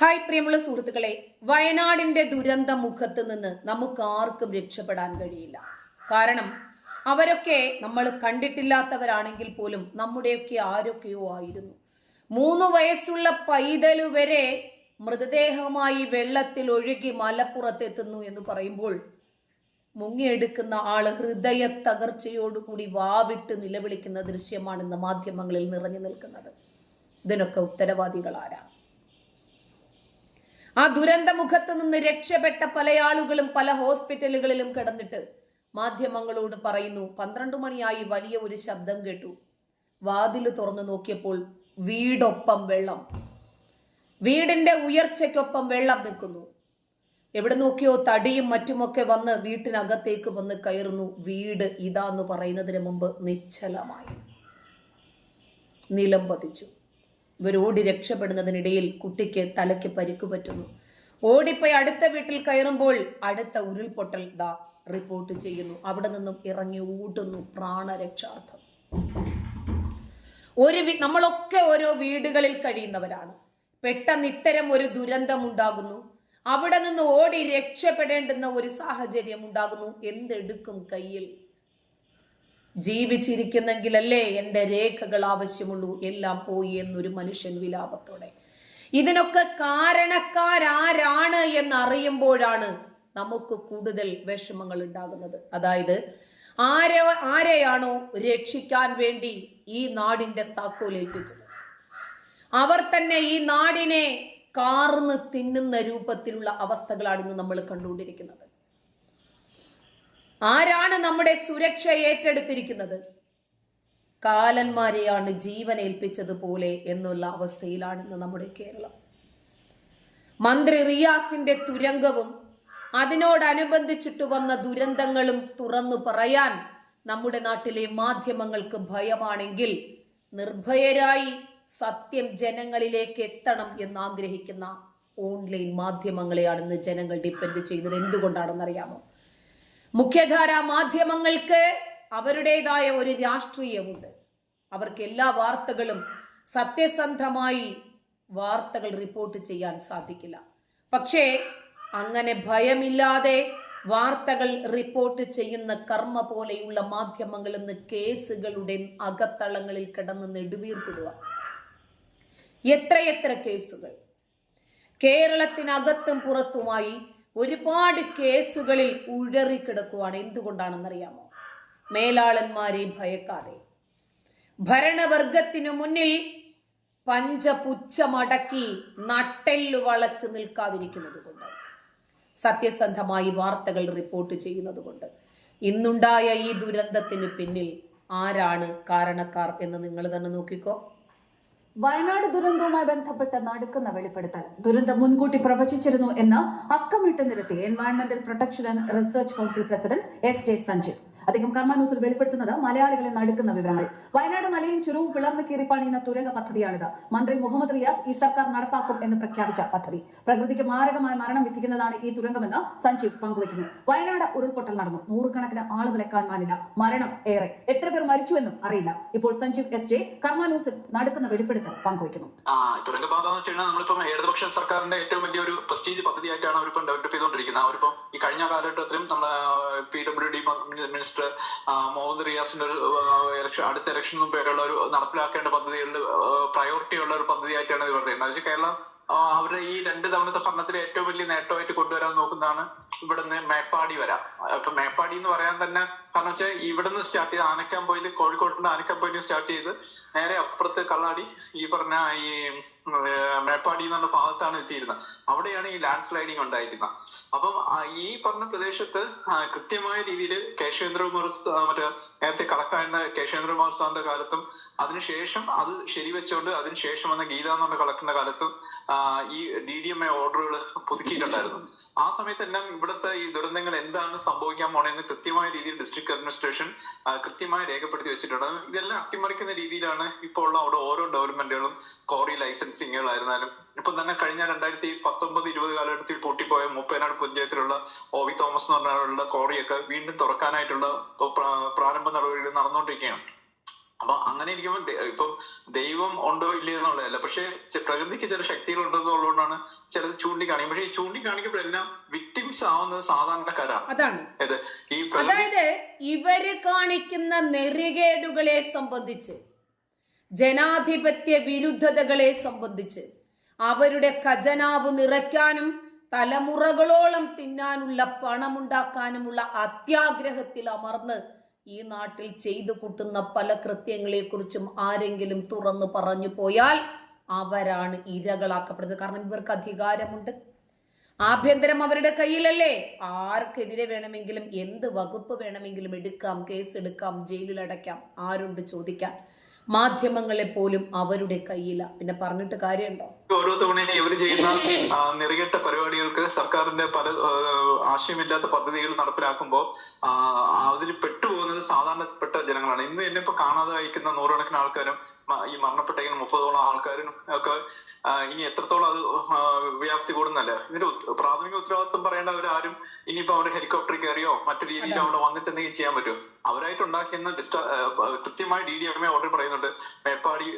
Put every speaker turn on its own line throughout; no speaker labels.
Hi പ്രിയമുള്ള സുഹൃത്തുക്കളെ വയനാടിന്റെ ദുരന്ത മുഖത്ത് നിന്ന് നമുക്ക് ആർക്കും രക്ഷപ്പെടാൻ കഴിയില്ല. കാരണം അവരൊക്കെ നമ്മൾ കണ്ടിട്ടില്ലാത്തവരാണെങ്കിൽ പോലും നമ്മുടെയൊക്കെ ആരൊക്കെയോ ആയിരുന്നു. മൂന്ന് വയസ്സുള്ള പൈതൽ വരെ മൃതദേഹമായി വെള്ളത്തിൽ ഒഴുകി മലപ്പുറത്തെത്തുന്നു എന്ന് പറയുമ്പോൾ മുങ്ങിയെടുക്കുന്ന ആൾ ഹൃദയ തകർച്ചയോടുകൂടി വാവിട്ട് നിലവിളിക്കുന്ന ദൃശ്യമാണ് ഇന്ന് മാധ്യമങ്ങളിൽ നിറഞ്ഞു നിൽക്കുന്നത്. ഇതിനൊക്കെ ഉത്തരവാദികൾ ആരാ ആ ദുരന്ത മുഖത്ത് നിന്ന് രക്ഷപ്പെട്ട പല ആളുകളും പല ഹോസ്പിറ്റലുകളിലും കിടന്നിട്ട് മാധ്യമങ്ങളോട് പറയുന്നു പന്ത്രണ്ട് മണിയായി വലിയ ഒരു ശബ്ദം കേട്ടു. വാതിൽ തുറന്നു നോക്കിയപ്പോൾ വീടൊപ്പം വെള്ളം. വീടിന്റെ ഉയർച്ചയ്ക്കൊപ്പം വെള്ളം നിൽക്കുന്നു. എവിടെ നോക്കിയോ തടിയും മറ്റുമൊക്കെ വന്ന് വീട്ടിനകത്തേക്ക് വന്ന് കയറുന്നു. വീട് ഇതാന്ന് പറയുന്നതിന് മുമ്പ് നിശ്ചലമായി. നിലം പതിച്ചു. ഇവർ ഓടി രക്ഷപ്പെടുന്നതിനിടയിൽ കുട്ടിക്ക് തലയ്ക്ക് പരിക്കു പറ്റുന്നു. ഓടിപ്പോയി അടുത്ത വീട്ടിൽ കയറുമ്പോൾ അടുത്ത ഉരുൾപൊട്ടൽ ദാ റിപ്പോർട്ട് ചെയ്യുന്നു. അവിടെ നിന്നും ഇറങ്ങി ഓടുന്നു പ്രാണരക്ഷാർത്ഥം. ഒരു നമ്മളൊക്കെ ഓരോ വീടുകളിൽ കഴിയുന്നവരാണ്. പെട്ടെന്ന് ഇത്തരം ഒരു ദുരന്തം ഉണ്ടാകുന്നു. അവിടെ നിന്ന് ഓടി രക്ഷപ്പെടേണ്ടുന്ന ഒരു സാഹചര്യം ഉണ്ടാകുന്നു. എന്തെടുക്കും കയ്യിൽ? ജീവിച്ചിരിക്കുന്നെങ്കിലല്ലേ എന്റെ രേഖകൾ ആവശ്യമുള്ളൂ? എല്ലാം പോയി എന്നൊരു മനുഷ്യൻ വിലാപത്തോടെ. ഇതിനൊക്കെ കാരണക്കാരാരാണ് എന്നറിയുമ്പോഴാണ് നമുക്ക് കൂടുതൽ വിഷമങ്ങൾ ഉണ്ടാകുന്നത്. അതായത് ആരെ ആരെയാണോ രക്ഷിക്കാൻ വേണ്ടി ഈ നാടിന്റെ താക്കോൽ ഏൽപ്പിച്ചത്? അവർ തന്നെ ഈ നാടിനെ കാർന്ന് തിന്നുന്ന രൂപത്തിലുള്ള അവസ്ഥകളാണ് ഇന്ന് നമ്മൾ കണ്ടുകൊണ്ടിരിക്കുന്നത്. ആരാണ് നമ്മുടെ സുരക്ഷ ഏറ്റെടുത്തിരിക്കുന്നത്? കാലന്മാരെയാണ് ജീവൻ ഏൽപ്പിച്ചതുപോലെ എന്നുള്ള അവസ്ഥയിലാണ് ഇന്ന് നമ്മുടെ കേരളം. മന്ത്രി റിയാസിന്റെ തുരങ്കവും അതിനോടനുബന്ധിച്ചിട്ട് വന്ന ദുരന്തങ്ങളും തുറന്നു പറയാൻ നമ്മുടെ നാട്ടിലെ മാധ്യമങ്ങൾക്ക് ഭയമാണെങ്കിൽ നിർഭയരായി സത്യം ജനങ്ങളിലേക്ക് എത്തണം എന്ന് ആഗ്രഹിക്കുന്ന ഓൺലൈൻ മാധ്യമങ്ങളെയാണ് ഇന്ന് ജനങ്ങൾ ഡിപ്പെൻഡ് ചെയ്യുന്നത്. എന്തുകൊണ്ടാണെന്ന് അറിയാമോ മുഖ്യധാര മാധ്യമങ്ങൾക്ക് അവരുടേതായ ഒരു രാഷ്ട്രീയമുണ്ട്. അവർക്ക് എല്ലാ വാർത്തകളും സത്യസന്ധമായി വാർത്തകൾ റിപ്പോർട്ട് ചെയ്യാൻ സാധിക്കില്ല. പക്ഷേ അങ്ങനെ ഭയമില്ലാതെ വാർത്തകൾ റിപ്പോർട്ട് ചെയ്യുന്ന കർമ്മ പോലെയുള്ള മാധ്യമങ്ങൾ ഇന്ന് കേസുകളുടെ അകത്തളങ്ങളിൽ കിടന്ന് നെടുവീർപ്പിടുക. എത്രയെത്ര കേസുകൾ? കേരളത്തിനകത്തും പുറത്തുമായി ഒരുപാട് കേസുകളിൽ ഉഴറിക്കിടക്കുവാണ്. എന്തുകൊണ്ടാണെന്നറിയാമോ? മേലാളന്മാരെ ഭയക്കാതെ. ഭരണവർഗത്തിനു മുന്നിൽ പഞ്ചപുച്ഛമടക്കി നട്ടെല്ലു വളച്ചു നിൽക്കാതിരിക്കുന്നത് കൊണ്ട്. സത്യസന്ധമായി വാർത്തകൾ റിപ്പോർട്ട് ചെയ്യുന്നത് കൊണ്ട്. ഇന്നുണ്ടായ ഈ ദുരന്തത്തിന് പിന്നിൽ ആരാണ് കാരണക്കാർ എന്ന് നിങ്ങൾ തന്നെ നോക്കിക്കോ.
വയനാട് ദുരന്തവുമായി ബന്ധപ്പെട്ട നടുക്കുന്ന വെളിപ്പെടുത്തൽ. ദുരന്തം മുൻകൂട്ടി പ്രവചിച്ചിരുന്നു എന്ന് അക്കമിട്ട് നിരത്തി എൻവയൺമെന്റൽ protection and research council president S J Sanjeev അദ്ദേഹം കർമ്മ ന്യൂസിൽ വെളിപ്പെടുത്തുന്നത് മലയാളികളെ നടുക്കുന്ന വിവരങ്ങൾ. വയനാട് മലയും ചുരുവും പിളർന്ന് കീറി പണിയുന്ന തുരങ്ക പദ്ധതിയാണിത്. മന്ത്രി മുഹമ്മദ് റിയാസ് ഈ സർക്കാർ നടപ്പാക്കും എന്ന് പ്രഖ്യാപിച്ച പദ്ധതി. പ്രകൃതിക്ക് മാരകമായ മരണം വിധിക്കുന്നതാണ് ഈ തുരങ്കമെന്ന് സഞ്ജീവ് പങ്കുവയ്ക്കുന്നു. വയനാട് ഉരുൾപൊട്ടൽ നടന്നു. നൂറുകണക്കിന് ആളുകളെ കാണാനില്ല മരണം ഏറെ. എത്ര പേർ മരിച്ചുവെന്നും അറിയില്ല. ഇപ്പോൾ സഞ്ജീവ് എസ് ജെ കർമ്മ ന്യൂസിൽ നടക്കുന്ന വെളിപ്പെടുത്തൽ. പങ്കുവയ്ക്കുന്നു.
ആ തുരങ്കപാത എന്ന് വെച്ചാൽ നമ്മളിപ്പം ഇടതുപക്ഷ സർക്കാരിന്റെ ഏറ്റവും വലിയ ഒരു പ്രസ്റ്റീജ് പദ്ധതിയായിട്ടാണ് അവരിപ്പം ഡെവലപ്പ് ചെയ്തുകൊണ്ടിരിക്കുന്നത് അവരിപ്പം ഈ കഴിഞ്ഞ കാലഘട്ടത്തിലും നമ്മുടെ P W D minister Muhammad റിയാസിന്റെ ഒരു ഇലക്ഷൻ അടുത്ത ഇലക്ഷൻ മുമ്പേയുള്ള ഒരു നടപ്പിലാക്കേണ്ട പദ്ധതികളിൽ പ്രയോറിറ്റി ഉള്ള ഒരു പദ്ധതിയായിട്ടാണ് ഇത് പറയുന്നത്. വെച്ചാൽ കേരളം അവരുടെ ഈ രണ്ട് തവണത്തെ ഭരണത്തിലെ ഏറ്റവും വലിയ നേട്ടമായിട്ട് കൊണ്ടുവരാൻ നോക്കുന്നതാണ് ഇവിടുന്ന് മേപ്പാടി വരാം. അപ്പൊ മേപ്പാടി എന്ന് പറയാൻ തന്നെ കാരണം വെച്ചാൽ ഇവിടുന്ന് സ്റ്റാർട്ട് ചെയ്ത് ആനക്കാമ്പോയിൽ കോഴിക്കോട്ടിന്റെ ആനക്കാമ്പോയിൽ സ്റ്റാർട്ട് ചെയ്ത് നേരെ അപ്പുറത്ത് കള്ളാടി ഈ പറഞ്ഞ ഈ മേപ്പാടി എന്ന് എന്ന ഭാഗത്താണ് എത്തിയിരുന്നത്. അവിടെയാണ് ഈ ലാൻഡ് സ്ലൈഡിങ് ഉണ്ടായിരുന്നത്. അപ്പം ഈ പറഞ്ഞ പ്രദേശത്ത് കൃത്യമായ രീതിയിൽ കേശവേന്ദ്രകുമാർ മറ്റേ നേരത്തെ കളക്ടറായിരുന്ന കേശവേന്ദ്രകുമാർ സാറിന്റെ കാലത്തും അതിനുശേഷം അത് ശരിവെച്ചുകൊണ്ട് അതിനുശേഷം വന്ന ഗീത എന്ന് പറഞ്ഞ കളക്ടറിന്റെ കാലത്തും ഈ ഡി ഡി എം എ ഓർഡറുകൾ പുതുക്കിയിട്ടുണ്ടായിരുന്നു. ആ സമയത്തെല്ലാം ഇവിടുത്തെ ഈ ദുരന്തങ്ങൾ എന്താണ് സംഭവിക്കാൻ പോണെന്ന് കൃത്യമായ രീതിയിൽ ഡിസ്ട്രിക്ട് അഡ്മിനിസ്ട്രേഷൻ കൃത്യമായി രേഖപ്പെടുത്തി വെച്ചിട്ടുണ്ട്. ഇതെല്ലാം അട്ടിമറിക്കുന്ന രീതിയിലാണ് ഇപ്പോൾ ഉള്ള അവിടെ ഓരോ ഡെവലപ്മെന്റുകളും കോറി ലൈസൻസിങ്ങുകളായിരുന്നാലും ഇപ്പൊ തന്നെ കഴിഞ്ഞ രണ്ടായിരത്തി പത്തൊമ്പത് ഇരുപത് കാലഘട്ടത്തിൽ പൊട്ടിപ്പോയ മുപ്പേനാട് പഞ്ചായത്തിലുള്ള ഒ വി തോമസ് എന്ന് പറഞ്ഞുള്ള കോറിയൊക്കെ വീണ്ടും തുറക്കാനായിട്ടുള്ള പ്രാരംഭ നടപടികൾ നടന്നുകൊണ്ടിരിക്കുകയാണ്. അപ്പൊ അങ്ങനെ ഇരിക്കുമ്പോൾ ഇപ്പം ദൈവം ഉണ്ടോ ഇല്ലയോ എന്നുള്ളതല്ല. പക്ഷെ പ്രകൃതിക്ക് ചില ശക്തികൾ ഉണ്ടെന്നുള്ളതുകൊണ്ടാണ് ചിലത് ചൂണ്ടിക്കാണിക്കും പക്ഷെ ഈ ചൂണ്ടിക്കാണിക്കുമ്പോഴെല്ലാം വിക്ടിംസ് ആവുന്നത് സാധാരണക്കാരാണ്.
അതാണ്.
ഈ
അതായത് ഇവർ കാണിക്കുന്ന നെറികേടുകളെ സംബന്ധിച്ച് ജനാധിപത്യ വിരുദ്ധതകളെ സംബന്ധിച്ച് അവരുടെ ഖജനാവ് നിറയ്ക്കാനും തലമുറകളോളം തിന്നാനുള്ള പണമുണ്ടാക്കാനുമുള്ള അത്യാഗ്രഹത്തിൽ അമർന്ന് ഈ നാട്ടിൽ ചെയ്തു കൂട്ടുന്ന പല കൃത്യങ്ങളെക്കുറിച്ചും ആരെങ്കിലും തുറന്നു പറഞ്ഞു പോയാൽ അവരാണ് ഇരകളാക്കപ്പെടുന്നത്. കാരണം ഇവർക്ക് അധികാരമുണ്ട്. ആഭ്യന്തരം അവരുടെ കയ്യിലല്ലേ? ആർക്കെതിരെ വേണമെങ്കിലും എന്ത് വകുപ്പ് വേണമെങ്കിലും എടുക്കാം കേസ് എടുക്കാം ജയിലിൽ അടയ്ക്കാം ആരുണ്ട് ചോദിക്കാൻ. മാധ്യമങ്ങളെ പോലും അവരുടെ കയ്യില. പിന്നെ പറഞ്ഞിട്ട് കാര്യമുണ്ടോ?
ഓരോ തവണയും ഇവർ ചെയ്യുന്ന നിറകെട്ട പരിപാടികൾക്ക് സർക്കാരിന്റെ പല ആശയമില്ലാത്ത പദ്ധതികൾ നടപ്പിലാക്കുമ്പോൾ അതിൽ സാധാരണപ്പെട്ട ജനങ്ങളാണ്. ഇന്ന് എന്നെ ഇപ്പൊ കാണാതെ അയക്കുന്ന നൂറുകണക്കിന് ആൾക്കാരും ഈ മരണപ്പെട്ടെങ്കിലും മുപ്പതോളം ആൾക്കാരും ഒക്കെ ഇനി എത്രത്തോളം അത് വ്യാപ്തി കൂടുന്നല്ല? ഇതിന്റെ പ്രാഥമിക ഉത്തരവാദിത്വം പറയേണ്ട അവരാരും ഇനിയിപ്പോ അവർ ഹെലികോപ്റ്ററിൽ കയറിയോ മറ്റു രീതിയിൽ അവിടെ വന്നിട്ട് എന്തെങ്കിലും ചെയ്യാൻ പറ്റുമോ? അവരായിട്ട് ഉണ്ടാക്കുന്ന ഡിസ്റ്റ കൃത്യമായി D D M A order പറയുന്നുണ്ട്. മേപ്പാടി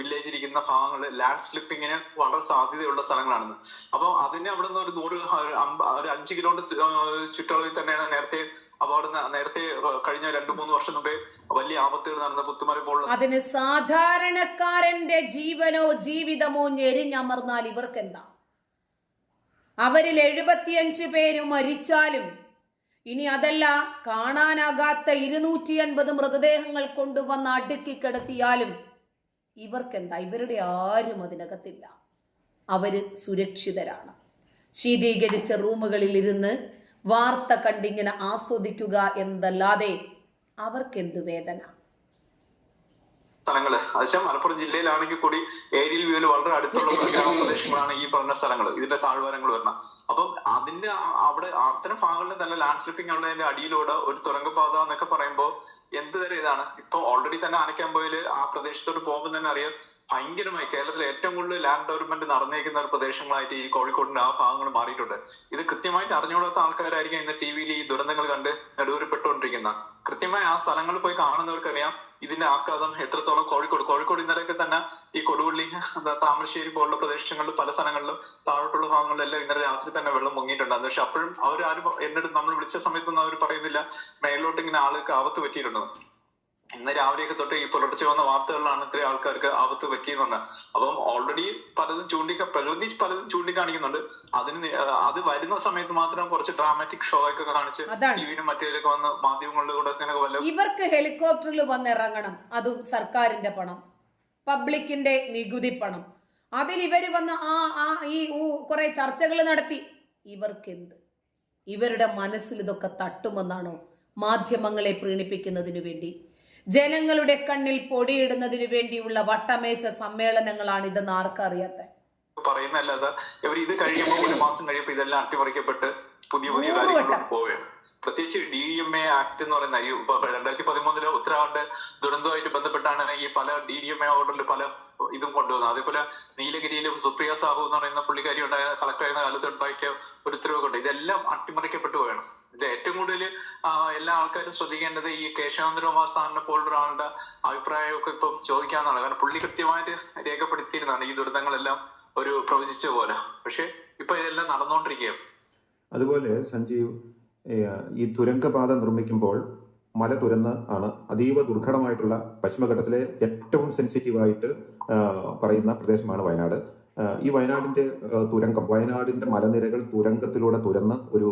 വില്ലേജ് ഇരിക്കുന്ന ഭാഗങ്ങൾ ലാൻഡ് സ്ലിപ്പിങ്ങിന് വളരെ സാധ്യതയുള്ള സ്ഥലങ്ങളാണെന്ന്. അപ്പൊ അതിന് അവിടെ നിന്ന് ഒരു നൂറ് ഒരു അഞ്ച് കിലോമീറ്റർ ചുറ്റളവിൽ തന്നെയാണ് നേരത്തെ ന- നേരത്തെ കഴിഞ്ഞ രണ്ടു മൂന്ന് വർഷം മുമ്പേ വലിയ ആപത്തുകൾ നടന്ന പുത്തുമല പോലുള്ള
അതിന് സാധാരണക്കാരന്റെ ജീവനോ ജീവിതമോ ഞെരിഞ്ഞമർന്നാൽ ഇവർക്കെന്താ? അവരിൽ എഴുപത്തിയഞ്ച് പേര് മരിച്ചാലും ഇനി അതല്ല കാണാനാകാത്ത ഇരുന്നൂറ്റി അൻപത് മൃതദേഹങ്ങൾ കൊണ്ടുവന്ന് അടുക്കി കിടത്തിയാലും ഇവർക്കെന്താ? ഇവരുടെ ആരും അതിനകത്തില്ല. അവർ സുരക്ഷിതരാണ്. ശീതീകരിച്ച റൂമുകളിൽ ഇരുന്ന് വാർത്ത കണ്ടിങ്ങനെ ആസ്വദിക്കുക എന്നതല്ലാതെ അവർക്കെന്ത് വേദന?
സ്ഥലങ്ങൾ. അച്ഛൻ മലപ്പുറം ജില്ലയിലാണെങ്കിൽ കൂടി ഏരിയൽ വ്യൂവിൽ വളരെ അടുത്തുള്ള ഗ്രാമപ്രദേശങ്ങളാണ് ഈ പറഞ്ഞ സ്ഥലങ്ങൾ ഇതിന്റെ താഴ്വാരങ്ങൾ വരണം. അപ്പം അതിന്റെ അവിടെ അത്തരം ഭാഗങ്ങളിൽ തന്നെ ലാൻഡ് സ്ലിപ്പിംഗ് ഉള്ളതിന്റെ അടിയിലൂടെ ഒരു തുരങ്കപാത എന്നൊക്കെ പറയുമ്പോൾ എന്ത് തരം ഇതാണ്? ഇപ്പൊ ഓൾറെഡി തന്നെ ആനക്കാമ്പോയിൽ ആ പ്രദേശത്തോട്ട് പോകുമ്പോൾ തന്നെ അറിയാം ഭയങ്കരമായി കേരളത്തിലെ ഏറ്റവും കൂടുതൽ ലാൻഡ് ഡെവലപ്മെന്റ് നടന്നേക്കുന്ന ഒരു പ്രദേശങ്ങളായിട്ട് ഈ കോഴിക്കോടിന്റെ ആ ഭാഗങ്ങൾ മാറിയിട്ടുണ്ട്. ഇത് കൃത്യമായിട്ട് അറിഞ്ഞുകൂടാത്ത ആൾക്കാരായിരിക്കും ഇന്ന് ടി വിയിൽ ഈ ദുരന്തങ്ങൾ കണ്ട് നെടുവരപ്പെട്ടുകൊണ്ടിരിക്കുന്ന കൃത്യമായി ആ സ്ഥലങ്ങളിൽ പോയി കാണുന്നവർക്കറിയാം ഇതിന്റെ ആഘാതം എത്രത്തോളം കോഴിക്കോട്. കോഴിക്കോട് ഇന്നലെയൊക്കെ തന്നെ ഈ കൊടുവള്ളി താമരശ്ശേരി പോലുള്ള പ്രദേശങ്ങളിൽ പല സ്ഥലങ്ങളിലും താഴോട്ടുള്ള ഭാഗങ്ങളിലെല്ലാം ഇന്നലെ രാത്രി തന്നെ വെള്ളം പൊങ്ങിയിട്ടുണ്ടായിരുന്നു പക്ഷെ അപ്പോഴും അവരാരും എന്നിട്ട് നമ്മൾ വിളിച്ച സമയത്തൊന്നും അവർ പറയുന്നില്ല. മേലോട്ട് ഇങ്ങനെ ആൾക്ക് ആപത്ത് പറ്റിയിട്ടുണ്ടെന്ന് ഇന്ന് രാവിലെയൊക്കെ തൊട്ട് ഈ പുലർച്ചെ വന്ന വാർത്തകളിലാണ് ഇത്രയും ആൾക്കാർക്ക് ആപത്ത് പറ്റിയെന്നുണ്ട് അപ്പം ഓൾറെഡി പലതും ചൂണ്ടിക്ക പ്രകൃതി പലതും ചൂണ്ടിക്കാണിക്കുന്നുണ്ട്. അതിന് അത് വരുന്ന സമയത്ത് മാത്രം കുറച്ച് ഡ്രാമാറ്റിക് ഷോ ഒക്കെ കാണിച്ച്. ടിവിയിലും മറ്റേലൊക്കെ വന്ന് മാധ്യമങ്ങളിലും കൂടെ ഒക്കെ വല്ല
ഇവർക്ക് ഹെലികോപ്റ്ററിൽ വന്നിറങ്ങണം. അതും സർക്കാരിന്റെ പണം. പബ്ലിക്കിന്റെ നികുതി പണം. അതിൽ ഇവർ വന്ന് ആ ആ ഈ കുറെ ചർച്ചകൾ നടത്തി. ഇവർക്കെന്ത്? ഇവരുടെ മനസ്സിൽ ഇതൊക്കെ തട്ടുമെന്നാണോ മാധ്യമങ്ങളെ പ്രീണിപ്പിക്കുന്നതിനു വേണ്ടി? ജനങ്ങളുടെ കണ്ണിൽ പൊടിയിടുന്നതിനു വേണ്ടിയുള്ള വട്ടമേശ സമ്മേളനങ്ങളാണ് ഇതെന്ന് ആർക്കറിയാത്ത
പറയുന്നല്ലാതെ ഇവർ ഇത് കഴിയുമ്പോൾ ഒരു മാസം കഴിയുമ്പോൾ ഇതെല്ലാം അട്ടിമറിക്കപ്പെട്ട് പുതിയ പുതിയ കാര്യങ്ങളിലോട്ട്. പോവുകയാണ് പ്രത്യേകിച്ച് ഡി എം എ ആക്ട് എന്ന് പറയുന്ന ഈ രണ്ടായിരത്തി പതിമൂന്നിലെ ഉത്തരാഖണ്ഡ് ദുരന്തവുമായിട്ട് ബന്ധപ്പെട്ടാണ് ഈ പല ഡി ഡി എം എ ഓർഡറിൽ പല ഇതും കൊണ്ടുവന്നത് അതേപോലെ നീലഗിരിയിൽ സുപ്രിയ സാഹു എന്ന് പറയുന്ന പുള്ളിക്കാരി ഉണ്ടായ കളക്ടർ ആയിരുന്ന കാലത്ത് ഉണ്ടാക്കിയ ഒരു ഉത്തരവൊക്കെ ഉണ്ട്. ഇതെല്ലാം അട്ടിമറിക്കപ്പെട്ടു പോയാണ് ഇത് ഏറ്റവും കൂടുതൽ എല്ലാ ആൾക്കാരും ശ്രദ്ധിക്കേണ്ടത് ഈ കേശവേന്ദ്രകുമാർ സാറിനെ പോലുള്ള ഒരാളുടെ അഭിപ്രായമൊക്കെ ഇപ്പം ചോദിക്കാന്നാണ് കാരണം പുള്ളി കൃത്യമായിട്ട് രേഖപ്പെടുത്തിയിരുന്നതാണ് ഈ ദുരന്തങ്ങളെല്ലാം ഒരു പ്രവചിച്ച പോലെ. പക്ഷെ ഇപ്പൊ ഇതെല്ലാം നടന്നുകൊണ്ടിരിക്കുകയാണ്.
അതുപോലെ സഞ്ജീവ് ഈ തുരങ്കപാത നിർമ്മിക്കുമ്പോൾ മല തുരന്ന് ആണ് അതീവ ദുർഘടമായിട്ടുള്ള പശ്ചിമഘട്ടത്തിലെ ഏറ്റവും സെൻസിറ്റീവായിട്ട് പറയുന്ന പ്രദേശമാണ് വയനാട്. ഈ വയനാടിന്റെ തുരങ്കം വയനാടിന്റെ മലനിരകൾ തുരങ്കത്തിലൂടെ തുരന്ന് ഒരു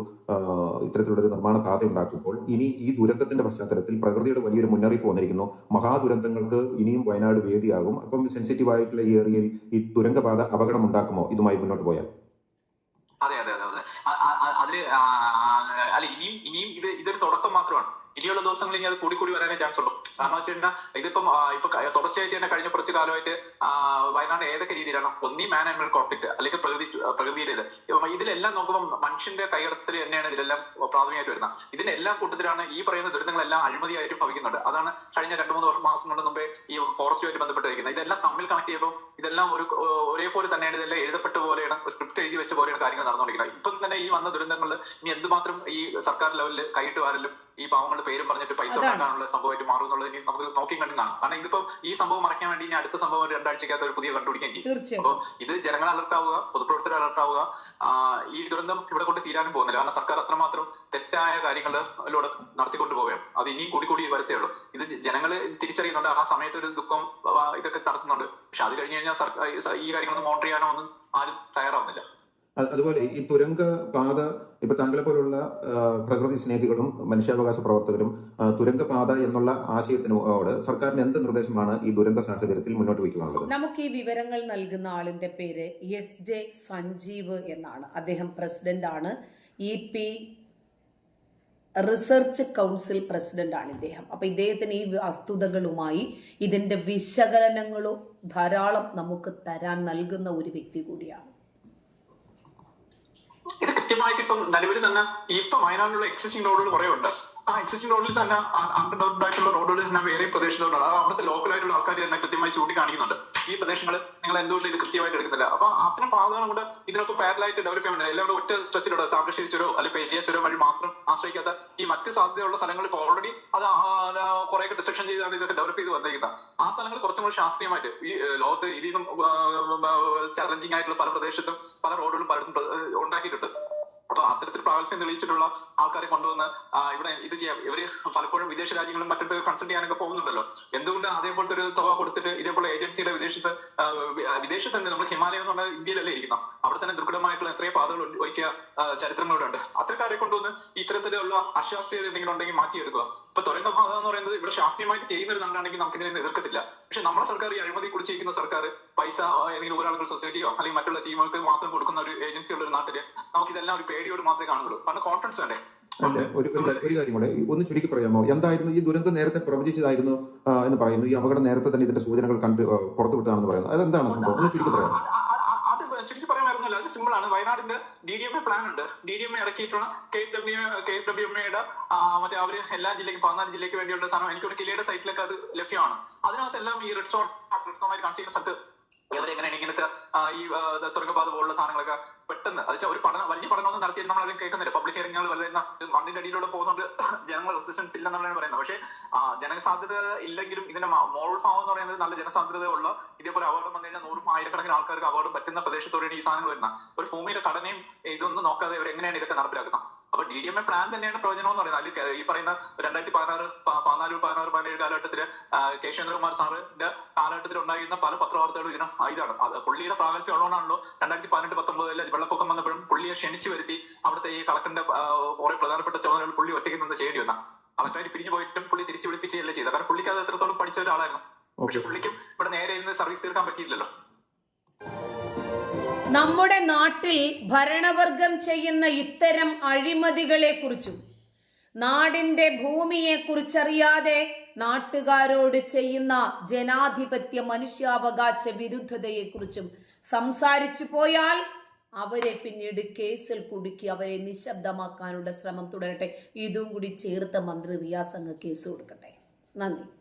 ഇത്തരത്തിലുള്ള ഒരു നിർമ്മാണ പാത ഉണ്ടാക്കുമ്പോൾ ഇനി ഈ ദുരന്തത്തിന്റെ പശ്ചാത്തലത്തിൽ പ്രകൃതിയുടെ വലിയൊരു മുന്നറിയിപ്പ് വന്നിരിക്കുന്നു. മഹാദുരന്തങ്ങൾക്ക് ഇനിയും വയനാട് വേദിയാകും. അപ്പം സെൻസിറ്റീവ് ആയിട്ടുള്ള ഈ ഏരിയയിൽ ഈ തുരങ്കപാത അപകടം ഉണ്ടാക്കുമോ ഇതുമായി മുന്നോട്ട് പോയാൽ.
അതെ അതെ അതെ അതിൽ അല്ല ഇനിയും ഇനിയും ഇത് ഇതൊരു തുടക്കം മാത്രമാണ്. ഇനിയുള്ള ദിവസങ്ങളിൽ ഇനി അത് കൂടി കൂടി വരാനേ ചാൻസ് ഉള്ളൂ. കാരണം വെച്ചിട്ടുണ്ടെങ്കിൽ ഇതിപ്പം ഇപ്പൊ തുടർച്ചയായിട്ട് തന്നെ കഴിഞ്ഞ കുറച്ച് കാലമായിട്ട് വയനാട് ഏതൊക്കെ രീതിയിലാണ് ഒന്നീ മാൻ ആൻഡ് കോൺഫ്ലിക്ട് അല്ലെങ്കിൽ പ്രകൃതി പ്രകൃതിയിലേത് ഇതിലെല്ലാം നോക്കുമ്പോൾ മനുഷ്യന്റെ കൈകടത്തിൽ തന്നെയാണ് ഇതിലെല്ലാം പ്രാഥമികമായിട്ട് വരുന്നത്. ഇതിന്റെ എല്ലാ കൂട്ടത്തിലാണ് ഈ പറയുന്ന ദുരിതങ്ങളെല്ലാം അഴിമതിയായിട്ട് ഭവിക്കുന്നുണ്ട്. അതാണ് കഴിഞ്ഞ രണ്ടു മൂന്ന് വർഷം മാസങ്ങളുടെ മുമ്പേ ഈ ഫോറസ്റ്റുമായിട്ട് ബന്ധപ്പെട്ടിരിക്കുന്നത് ഇതെല്ലാം തമ്മിൽ കണക്ട് ചെയ്യുമ്പോൾ ഇതെല്ലാം ഒരു ഒരേപോലെ തന്നെയാണ് ഇതെല്ലാം എഴുതപ്പെട്ട പോലെയാണ് സ്ക്രിപ്റ്റ് എഴുതി വെച്ച പോലെയാണ് കാര്യങ്ങൾ നടന്നുകൊണ്ടിരിക്കുന്നത്. ഇപ്പം തന്നെ ഈ വന്ന ദുരന്തങ്ങളിൽ ഇനി എന്തുമാത്രം ഈ സർക്കാർ ലെവലിൽ കൈയിട്ട് വാരലും ഈ പാവങ്ങളുടെ പേരും പറഞ്ഞിട്ട് പൈസ. ഉണ്ടാക്കാനുള്ള സംഭവമായിട്ട് മാറും എന്നുള്ളത് ഇനി നമുക്ക് നോക്കി കണ്ടും കാണാം. കാരണം ഇതിപ്പോ ഈ സംഭവം മറയ്ക്കാൻ വേണ്ടി ഇനി അടുത്ത സംഭവം ഒരു രണ്ടാഴ്ചക്കകത്ത് ഒരു പുതിയ കണ്ടുപിടിക്കുകയും ചെയ്യും.
അപ്പോൾ
അപ്പൊ ഇത് ജനങ്ങൾ അലർട്ട് ആവുക പൊതുപ്രവർത്തകർ അലർട്ട് ആവുക. ഈ ദുരന്തം ഇവിടെ കൊണ്ട് തീരാനും പോകുന്നില്ല. കാരണം സർക്കാർ അത്രമാത്രം തെറ്റായ കാര്യങ്ങളിലൂടെ നടത്തിക്കൊണ്ട് പോവുകയാണ് അത് ഇനിയും കൂടി കൂടി വരത്തേ ഉള്ളൂ. ഇത് ജനങ്ങൾ തിരിച്ചറിയുന്നുണ്ട്. ആ സമയത്ത് ഒരു ദുഃഖം ഇതൊക്കെ നടത്തുന്നുണ്ട്. പക്ഷെ അത് കഴിഞ്ഞു കഴിഞ്ഞാൽ സർക്കാർ ഈ കാര്യങ്ങളൊന്നും മോണിറ്റർ ചെയ്യാനോ ഒന്നും ആരും തയ്യാറാവുന്നില്ല.
അതുപോലെ ഈ തുരങ്ക പാത ഇപ്പൊ താങ്കളെ പോലുള്ള പ്രകൃതി സ്നേഹികളും മനുഷ്യാവകാശ പ്രവർത്തകരും തുരങ്ക പാത എന്നുള്ള ആശയത്തിനോട് സർക്കാരിന് എന്ത് നിർദ്ദേശമാണ് ഈ ദുരന്ത സാഹചര്യത്തിൽ മുന്നോട്ട് വയ്ക്കുവാനുള്ളത്?
നമുക്ക് ഈ വിവരങ്ങൾ നൽകുന്ന ആളിന്റെ പേര് എസ് ജെ സഞ്ജീവ് എന്നാണ്. അദ്ദേഹം പ്രസിഡന്റ് ആണ് E P research council president ആണ് ഇദ്ദേഹം. അപ്പൊ ഇദ്ദേഹത്തിന് ഈ വസ്തുതകളുമായി ഇതിന്റെ വിശകലനങ്ങളും ധാരാളം നമുക്ക് തരാൻ നൽകുന്ന ഒരു വ്യക്തി കൂടിയാണ്.
കൃത്യമായിട്ട് ഇപ്പം നിലവിൽ തന്നെ ഇപ്പൊ വയനാട്ടിലുള്ള എക്സിസ്റ്റിംഗ് റോഡുകൾ കുറെ ഉണ്ട്. ആ എക്സിസ്റ്റിംഗ് റോഡിൽ തന്നെ അണ്ടർ ഡെവലപ്ഡ് ആയിട്ടുള്ള റോഡുകളിൽ തന്നെ വേറെ പ്രദേശങ്ങളുണ്ട്. അത് അവിടുത്തെ ലോക്കൽ ആയിട്ടുള്ള ആൾക്കാർ തന്നെ കൃത്യമായി ചൂണ്ടിക്കാണിക്കുന്നുണ്ട്. ഈ പ്രദേശങ്ങൾ നിങ്ങൾ എന്തുകൊണ്ട് ഇത് കൃത്യമായിട്ട് എടുക്കുന്നില്ല? അപ്പൊ അത്തരം പാതകളും കൂടെ ഇതിനകത്ത് പാരലായിട്ട് ഡെവലപ്പ് ചെയ്യാൻ എല്ലാം കൂടെ ഒറ്റ സ്ട്രെച്ചിലൂടെ താമരശ്ശേരി അല്ലെങ്കിൽ പെരിയ വഴി മാത്രം ആശ്രയിക്കാത്ത ഈ മറ്റ് സാധ്യതയുള്ള സ്ഥലങ്ങൾ ഇപ്പോൾ ഓൾറെഡി അത് കുറെ ഡിസ്ട്രക്ഷൻ ചെയ്താണ് ഇതൊക്കെ ഡെവലപ്പ് ചെയ്ത് വന്നിരിക്കുന്നത്. ആ സ്ഥലങ്ങൾ കുറച്ചും കൂടി ശാസ്ത്രീയമായിട്ട് ഈ ലോകത്ത് നിന്നും ചലഞ്ചിങ് ആയിട്ടുള്ള പല പ്രദേശത്തും പല റോഡുകളും പലയിടത്തും ഉണ്ടാക്കിയിട്ടുണ്ട്. അപ്പൊ അത്തരത്തിൽ പ്രാഗൽഭ്യം തെളിയിച്ചിട്ടുള്ള ആൾക്കാരെ കൊണ്ടുവന്ന് ഇവിടെ ഇത് ചെയ്യാം. ഇവർ പലപ്പോഴും വിദേശ രാജ്യങ്ങളും മറ്റൊക്കെ കൺസൾട്ട് ചെയ്യാനൊക്കെ പോകുന്നുണ്ടല്ലോ. എന്തുകൊണ്ട് അതേപോലത്തെ ഒരു തുക കൊടുത്തിട്ട് ഇതേപോലെ ഏജൻസിയുടെ വിദേശത്ത് വിദേശത്ത് തന്നെ നമ്മൾ ഹിമാലയം എന്ന് പറഞ്ഞാൽ ഇന്ത്യയിലല്ലേ ഇരിക്കുന്നത്. അവിടെ തന്നെ ദുർഘടമായിട്ടുള്ള എത്രയോ പാതകൾ ഒഴിക്കുക ചരിത്രങ്ങളിലുണ്ട് അത്തരക്കാരെ കൊണ്ടുവന്ന് ഇത്തരത്തിലുള്ള അശാസ്ത്രീയത എന്തെങ്കിലും ഉണ്ടെങ്കിൽ മാറ്റിയെടുക്കുക. ഇപ്പൊ തുരങ്ക ഭാഗം എന്ന് പറയുന്നത് ഇവിടെ ശാസ്ത്രീയമായിട്ട് ചെയ്യുന്ന ഒരു നാടാണെങ്കിൽ നമുക്ക് ഇതിനെ എതിർക്കത്തില്ല. പക്ഷെ നമ്മുടെ സർക്കാർ ഈ അഴിമതി കുടിച്ചിരിക്കുന്ന സർക്കാർ പൈസ ഏതെങ്കിലും ഒരാളുകൾ സൊസൈറ്റിയോ അല്ലെങ്കിൽ മറ്റുള്ള ടീമുകൾക്ക് മാത്രം കൊടുക്കുന്ന ഒരു ഏജൻസിയുള്ള ഒരു നാട്ടിൽ നമുക്ക് ഇതെല്ലാം ഒരു പേടിയോട് മാത്രമേ കാണുള്ളൂ കാരണം കോൺഫിഡൻസ് വേണ്ടേ?
ഒരു ഒരു കാര്യം- കൂടെ. ഒന്ന് ചുരുക്കി പറയാമോ? എന്തായിരുന്നു ഈ ദുരന്തം നേരത്തെ പ്രവചിച്ചതായിരുന്നു എന്ന് പറയുന്നു. ഈ അപകടം നേരത്തെ തന്നെ ഇതിന്റെ സൂചനകൾ കണ്ട് പുറത്തുവിട്ടതാണെന്ന് പറയുന്നത് അതെന്താണ് സംഭവം? ഒന്ന് ചുരുക്കി
പറയാം ചുരുക്കി പറയാമായിരുന്നില്ല. അത് സിമ്പിൾ ആണ്. വയനാടിന്റെ D D M A plan ഉണ്ട്. D D M A ഇറക്കിയിട്ടുള്ള K S W K S W M എയുടെ മറ്റേ അവർ എല്ലാ ജില്ലയ്ക്കും പതിനാല് ജില്ലയ്ക്ക് വേണ്ടിയുള്ള സാധനം. എനിക്കൊരു കിലയുടെ സൈറ്റിലൊക്കെ അത് ലഭ്യമാണ്. അതിനകത്തെല്ലാം ഈ റെഡ് സോൺ റെഡ് സോണായി കാണിച്ചു ചെയ്യുന്ന സ്ഥലത്ത് ഇവരെങ്ങനെയാണ് ഇങ്ങനത്തെ ആ, ഈ ആ, പോലുള്ള സാധനങ്ങളൊക്കെ പെട്ടെന്ന് അത് ഒരു പഠനം വലിയ പഠനമൊന്നും നടത്തിയിട്ട് നമ്മളും കേൾക്കുന്നില്ല. പബ്ലിക് ഹിയറിംഗുകൾ വരുന്ന മണ്ണിന്റെ അടിയിലൂടെ പോകുന്നുണ്ട് ജനങ്ങൾ റെസിസ്റ്റൻസ് ഇല്ലെന്നാണ് പറയുന്നത്. പക്ഷേ ജനസാധ്യത ഇല്ലെങ്കിലും ഇതിന്റെ മോൾ ഫാം എന്ന് പറയുന്നത് നല്ല ജനസാന്ദ്രത ഉള്ള ഇതേപോലെ അപകടം വന്നു കഴിഞ്ഞാൽ നൂറും ആയിരക്കണക്കിന് ആൾക്കാർക്ക് അവാർഡ് പറ്റുന്ന പ്രദേശത്തോടെയാണ് ഈ സാധനങ്ങൾ വരുന്നത്. ഒരു ഭൂമിയുടെ ഘടനയും ഇതൊന്നും നോക്കാതെ ഇവർ എങ്ങനെയാണ് ഇതൊക്കെ നടപ്പിലാക്കുന്നത്? അപ്പൊ D D M A plan തന്നെയാണ് പ്രയോജനം എന്ന് പറയുന്നത് അതിൽ ഈ പറയുന്ന രണ്ടായിരത്തി പതിനാറ് പതിനാല് പതിനാറ് പതിനേഴ് കാലഘട്ടത്തിൽ കെ ശേന്ദ്രകുമാർ സാറിന്റെ കാലഘട്ടത്തിൽ ഉണ്ടായിരുന്ന പല പത്രവാർത്തകളും ഇതിന് ഇതാണ്. അത് പുള്ളിയുടെ പ്രാഗൽഭ്യം ഉള്ളതുകൊണ്ടാണല്ലോ രണ്ടായിരത്തി പതിനെട്ട് പത്തൊമ്പതിൽ വെള്ളപ്പൊക്കം വന്നപ്പോഴും പുള്ളിയെ ക്ഷണിച്ചു വരുത്തി അവിടുത്തെ ഈ കളക്ടറിന്റെ കുറെ പ്രധാനപ്പെട്ട ചുമതലകൾ പുള്ളി ഒറ്റയ്ക്ക് നിന്ന് ചെയ്യേണ്ടി വന്ന. കളക്ടർ പിരിഞ്ഞു പോയിട്ടും പുള്ളി തിരിച്ചു വിളിപ്പിക്കുകയല്ലേ ചെയ്തത്. കാരണം പുള്ളിക്ക് അത് എത്രത്തോളം പഠിച്ച ഒരാളായിരുന്നു. പക്ഷെ പുള്ളിക്കും ഇവിടെ നേരെ ഇരുന്ന് സർവീസ് തീർക്കാൻ പറ്റിയില്ലല്ലോ.
നമ്മുടെ നാട്ടിൽ ഭരണവർഗം ചെയ്യുന്ന ഇത്തരം അഴിമതികളെ കുറിച്ചും നാടിന്റെ ഭൂമിയെ കുറിച്ചറിയാതെ നാട്ടുകാരോട് ചെയ്യുന്ന ജനാധിപത്യ മനുഷ്യാവകാശ വിരുദ്ധതയെക്കുറിച്ചും സംസാരിച്ചു പോയാൽ അവരെ പിന്നീട് കേസിൽ കുടുക്കി അവരെ നിശബ്ദമാക്കാനുള്ള ശ്രമം തുടരട്ടെ. ഇതും കൂടി ചേർത്ത മന്ത്രി റിയാസ് അങ്ങ് കേസ് കൊടുക്കട്ടെ. നന്ദി.